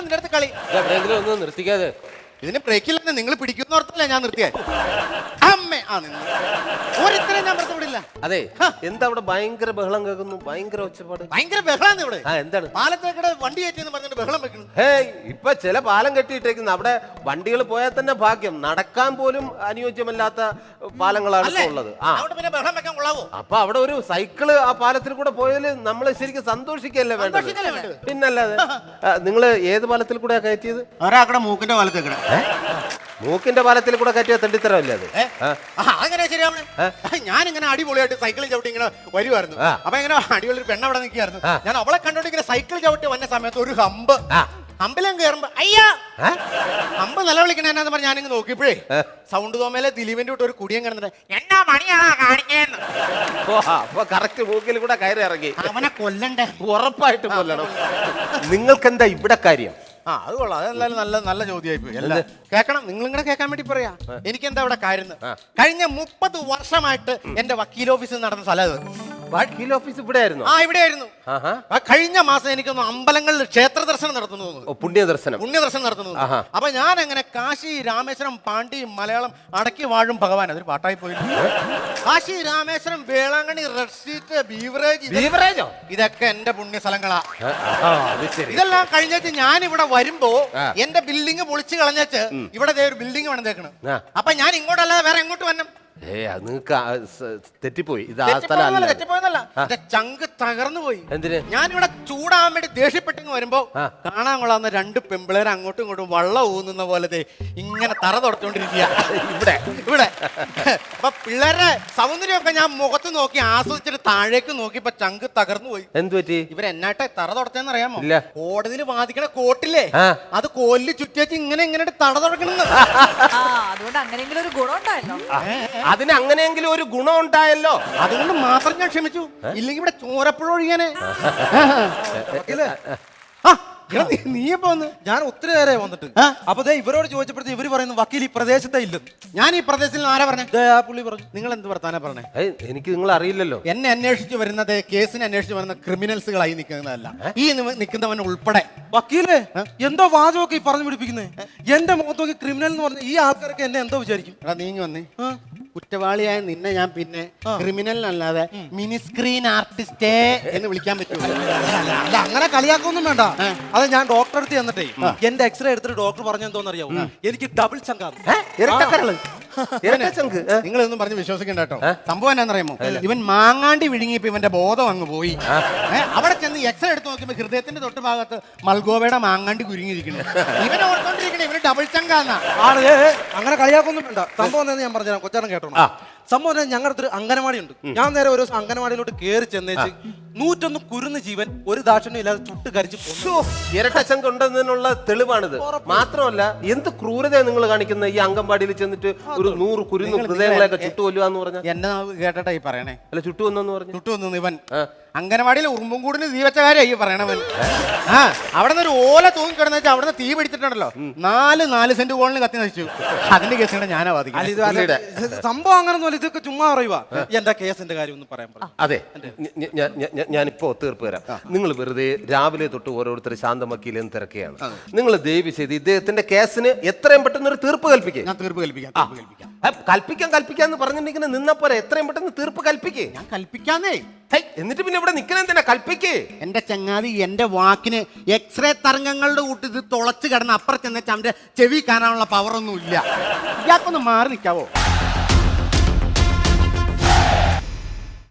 നിന്റെ അടുത്ത് കളി. ഒന്ന് നിർത്തിക്കാതെ. ഇതിന് ബ്രേക്കില്ലെന്ന് നിങ്ങൾ പിടിക്കുന്ന ഓർത്തല്ലേ ഞാൻ നിർത്തിയേ? അമ്മേ. ആ നിന്ന്. ഒരുത്തരെ അതെ. എന്താ അവിടെ ഭയങ്കര ബഹളം കേൾക്കുന്നു? ഭയങ്കര ഒച്ചപ്പാട്. ഭയങ്കര ബഹളാണ് ഇവിടെ. ആ എന്താണ്? പാലത്തേക്കടെ വണ്ടി കയറ്റിയെന്ന് പറഞ്ഞിട്ട് ബഹളം വെക്കുന്നു. ഹേയ് ഇപ്പൊ ചില പാലം കെട്ടിയിട്ടേക്കുന്നു. അവിടെ വണ്ടികൾ പോയാൽ തന്നെ ഭാഗ്യം. നടക്കാൻ പോലും അനുയോജ്യമല്ലാത്ത പാലങ്ങളാണ് ഇപ്പൊ ഉള്ളത്. ആ. അവിടെ പിന്നെ ബഹളം വെക്കാൻ കൊള്ളാവോ? അപ്പൊ അവിടെ ഒരു സൈക്കിൾ ആ പാലത്തിൽ കൂടെ പോയാൽ നമ്മൾ ശരിക്കും സന്തോഷിക്കല്ലേ വേണ്ട സന്തോഷിക്കല്ലേ വേണ്ടത്? നിങ്ങൾ പിന്നല്ലാതെ നിങ്ങൾ ഏത് പാലത്തിൽ കൂടെ കയറ്റിയത്? ഒരാക്കടെ മൂക്കിന്റെ പാലത്തേക്കടെ മൂക്കിന്റെ പാലത്തിൽ കൂടെ കയറ്റിയ തെണ്ടിത്തരമല്ലേ അത്. അങ്ങനെ ശരിയാണ് ഞാൻ ഇങ്ങനെ അടിപൊളിയായിട്ട് സൈക്കിൾ ചവിട്ടി ഇങ്ങനെ വരുമായിരുന്നു. അപ്പൊ ഇങ്ങനെ അടിപൊളി ഒരു പെണ്ണ അവിടെ നിൽക്കുകയായിരുന്നു ഞാൻ അവളെ കണ്ടോണ്ട് ഇങ്ങനെ സൈക്കിൾ ചവിട്ടി വന്ന സമയത്ത് ഒരു ഹമ്പ്. അമ്പലം കയറുമ്പോ അയ്യാ! അമ്പ നിലവിളിക്കണ എന്നാന്ന് പറഞ്ഞ ഞാനിങ്ങ് നോക്കിയപ്പോഴേ സൗണ്ട് തോമയിലെ ദിലീപിന്റെ കൂട്ട് ഒരു കുടിയൻ കിടന്നിട്ട് എന്നാ മണിയാ കാണിക്കേന്ന് അപ്പൊ കറക്റ്റ് മൂക്കിൽ കൂടെ കയറി ഇറങ്ങി. അവനെ കൊല്ലണ്ടേ? ഉറപ്പായിട്ട് കൊല്ലണം. നിങ്ങൾക്ക് എന്താ ഇവിടെ കാര്യം? ആ അത് കൊള്ളാം. അതെന്തായാലും നല്ല നല്ല ചോദ്യമായി പോയി അല്ല കേൾക്കണം. നിങ്ങൾ ഇങ്ങനെ കേൾക്കാൻ വേണ്ടി പറയാ. എനിക്ക് എന്താ ഇവിടെ കാര്യം കഴിഞ്ഞ മുപ്പത് വർഷമായിട്ട് എന്റെ വക്കീൽ ഓഫീസിൽ നടന്ന സ്ഥലം. വക്കീൽ ഓഫീസ് ഇവിടെ ആയിരുന്നു ആ ഇവിടെയായിരുന്നു. ആയിരുന്നു ആ കഴിഞ്ഞ മാസം എനിക്കൊന്ന് അമ്പലങ്ങളിൽ ക്ഷേത്ര ദർശനം നടത്തുന്നു പുണ്യ ദർശനം. പുണ്യ ദർശനം പുണ്യദർശനം നടത്തുന്നു അപ്പൊ ഞാൻ അങ്ങനെ കാശി രാമേശ്വരം പാണ്ടി മലയാളം അടക്കി വാഴും ഭഗവാൻ. അതൊരു പാട്ടായി പോയി. കാശി രാമേശ്വരം വേളാങ്കണി റെഡ് ബീവറേജ് ബീവറേജോ? ഇതൊക്കെ എന്റെ പുണ്യ സ്ഥലങ്ങളാ ഇതെല്ലാം കഴിഞ്ഞിട്ട് ഞാൻ ഇവിടെ വരുമ്പോ. എന്റെ ബിൽഡിംഗ് പൊളിച്ചു കളഞ്ഞിട്ട് ഇവിടെ ഒരു ബിൽഡിംഗ് വേണം തേക്കണം അപ്പൊ ഞാൻ ഇങ്ങോട്ടല്ലാതെ വേറെ എങ്ങോട്ട് വരണം? ഏ അത് നിങ്ങൾക്ക് തെറ്റിപ്പോയി. ഇത് ആ സ്ഥലം തെറ്റിപ്പോയെന്നല്ല എന്റെ ചങ്ക് തകർന്നു പോയി. എന്തിന്? ഞാനിവിടെ ചൂടാവാൻ വേണ്ടി ദേഷ്യപ്പെട്ടിങ് വരുമ്പോ. കാണാൻ കൊള്ളാവുന്ന രണ്ട് പെമ്പിളേരെ അങ്ങോട്ടും ഇങ്ങോട്ടും വള്ളം ഊന്നുന്ന പോലെ ഇങ്ങനെ തറ തുടച്ചോണ്ടിരിക്കുക ഇവിടെ. ഇവിടെ. അപ്പൊ പിള്ളേരുടെ സൗന്ദര്യമൊക്കെ ഞാൻ മുഖത്ത് നോക്കി ആസ്വദിച്ചിട്ട് താഴേക്ക് നോക്കിയപ്പോ ചങ്ക് തകർന്നു പോയി. എന്തു പറ്റി? ഇവരെന്നാട്ടെ തറ തുടച്ചെന്ന് അറിയാമോ? ഇല്ല. കോടതിയിൽ വാദിക്കണ കോട്ടില്ലേ? ആ. അത് കോലിൽ ചുറ്റിവെച്ച് ഇങ്ങനെ ഇങ്ങനെ തട തുടക്കണെന്ന്. ആ അതുകൊണ്ട് അങ്ങനെയെങ്കിലും ഒരു ഗുണം ഉണ്ടായല്ലോ. അതിന് അങ്ങനെയെങ്കിലും ഒരു ഗുണം ഉണ്ടായല്ലോ. അതുകൊണ്ട് മാത്രം ഞാൻ ക്ഷമിച്ചു. ഇല്ലെങ്കിൽ ഇവിടെ ചോരപ്പുഴ ഒഴിയാനെ. ആ, എടാ, നീ- നീ എപ്പോ വന്ന്? ഞാൻ ഒത്തിരി നേരെ വന്നിട്ട്. ആ? അപ്പൊ ദേ ഇവരോട് ചോദിച്ചപ്പോഴത്തെ ഇവർ പറയുന്നു വക്കീൽ ഈ പ്രദേശത്തെ ഇല്ലെന്ന്. ഞാൻ ഈ പ്രദേശത്തിൽ നിന്ന് ആരാ പറഞ്ഞേ? ദേ ആ പുള്ളി പറഞ്ഞു. നിങ്ങൾ എന്ത് വർത്താനാ പറഞ്ഞേ? ഏയ്, എനിക്ക് നിങ്ങൾ അറിയില്ലല്ലോ എന്നെ അന്വേഷിച്ച് വരുന്നത് കേസിനെ അന്വേഷിച്ച് വരുന്ന ക്രിമിനൽസുകളായി നിൽക്കുന്നതല്ല. ഈ നി- നിൽക്കുന്നവൻ ഉൾപ്പെടെ. വക്കീലേ എന്തോ വാചകമൊക്കെ ഈ പറഞ്ഞു പിടിപ്പിക്കുന്നത് എന്റെ മുഖത്ത് നോക്കി ക്രിമിനൽ എന്ന് പറഞ്ഞ ഈ ആൾക്കാരൊക്കെ എന്നെ എന്തോ വിചാരിക്കും. എടാ നീങ്ങി വന്നേ. ആ? കുറ്റവാളിയായ നിന്നെ ഞാൻ പിന്നെ ക്രിമിനൽ അല്ലാതെ മിനിസ്ക്രീൻ ആർട്ടിസ്റ്റേ എന്ന് വിളിക്കാൻ പറ്റുമോ? അല്ല അങ്ങനെ കളിയാക്കൊന്നും വേണ്ട. അത് ഞാൻ ഡോക്ടറെ അടുത്ത് ചെന്നിട്ടേ എന്റെ എക്സ്റേ എടുത്തിട്ട് ഡോക്ടർ പറഞ്ഞെന്തോന്നറിയാവോ എനിക്ക് ഡബിൾ ചങ്കാണ് ഇരട്ടച്ചങ്ക്? ഒന്നും പറഞ്ഞ് വിശ്വസിക്കണ്ട കേട്ടോ സംഭവം എന്നാന്നറിയുമോ ഇവൻ മാങ്ങാണ്ടി വിഴുങ്ങിയപ്പോ ഇവന്റെ ബോധം അങ്ങ് പോയി. അവിടെ ചെന്ന് എക്സ്റേ എടുത്ത് നോക്കിയപ്പോ ഹൃദയത്തിന്റെ തൊട്ട് ഭാഗത്ത് മൽഗോവയുടെ മാങ്ങാണ്ടി കുരുങ്ങിയിരിക്കുന്നു. ഇവൻ ഓർത്തോണ്ടിരിക്കണേ ഇവന് ഡബിൾ ചങ്കാന്നാ. അങ്ങനെ കളിയാക്കൊന്നും വേണ്ട സംഭവം എന്താണെന്ന് ഞാൻ പറഞ്ഞുതരാം. കൊച്ചാടം കേട്ടോ സംഭവം ഞങ്ങളുടെ അടുത്തൊരു അംഗനവാടി ഉണ്ട് ഞാൻ നേരെ ഒരു ദിവസം അംഗനവാടിയിലോട്ട് കയറി ചെന്നേച്ച് നൂറ്റൊന്ന് കുരുന്ന് ജീവൻ ഒരു ദാക്ഷണ്യം ഇല്ലാതെ ചുട്ട് കരിച്ച് ഇരട്ടശങ്ക ഉണ്ടെന്നതിനുള്ള തെളിവാണിത്. മാത്രമല്ല എന്ത് ക്രൂരതയാണ് നിങ്ങൾ കാണിക്കുന്നത് ഈ അംഗൻവാടിയിൽ ചെന്നിട്ട് ഒരു നൂറ് കുരുന്ന് ഹൃദയങ്ങളെയൊക്കെ ചുട്ടുകൊല്ലുക എന്ന് പറഞ്ഞാൽ എന്നെ കേട്ടട്ടാ ഈ പറയണേ. അല്ല ചുട്ടുവന്നു പറഞ്ഞു? ചുട്ടു വന്നു ഇവൻ ആ. അംഗനവാടിയിലെ ഉറുമ്പും കൂടിന് തീ വെച്ച കാര്യം ഈ പറയണവൻ. ആ അവിടെ നിന്ന് ഒരു ഓല തൂങ്ങി കിടന്നു വെച്ചാൽ അവിടെ നിന്ന് തീ പിടിച്ചിട്ടുണ്ടല്ലോ. നാല് നാല് സെന്റ് കോളിന് കത്തി നശിച്ചു. അതിന്റെ കേസിനെ ഞാനാ ഇത് സംഭവം അങ്ങനെ ഇതൊക്കെ ചുമ്മാ പറയുക എന്റെ കേസിന്റെ കാര്യം ഒന്ന് പറയാൻ പറ അതെ ഞാനിപ്പോ തീർപ്പ് തരാം. നിങ്ങൾ വെറുതെ രാവിലെ തൊട്ട് ഓരോരുത്തർ ശാന്തമാക്കിയില്ലെന്ന് തിരക്കുകയാണ്. നിങ്ങൾ ദയവ് ചെയ്ത് ഇദ്ദേഹത്തിന്റെ കേസിന് എത്രയും പെട്ടെന്ന് ഒരു തീർപ്പ് കൽപ്പിക്കേ. ഞാൻ തീർപ്പ് കൽപ്പിക്കാം തീർപ്പ് കൽപ്പിക്കാം. കൽപ്പിക്കാൻ കൽപ്പിക്കാന്ന് പറഞ്ഞിട്ടുണ്ടെങ്കിൽ നിന്നപ്പോലെ എത്രയും പെട്ടെന്ന് തീർപ്പ് കൽപ്പിക്കേ. ഞാൻ കൽപ്പിക്കാന്നേ. എന്നിട്ട് പിന്നെ ഇവിടെ നിൽക്കണെന്തിനാ കൽപ്പിക്കേ. എന്റെ ചങ്ങാതി എന്റെ വാക്കിന് എക്സ്റേ തരംഗങ്ങളുടെ കൂട്ടി ഇത് തുളച്ച് കിടന്ന് അപ്പുറത്ത് ചെന്നിട്ട് അവന്റെ ചെവി കാണാനുള്ള പവർ ഒന്നും ഇല്ല ഇയാൾക്കൊന്ന് മാറി നിൽക്കാവോ?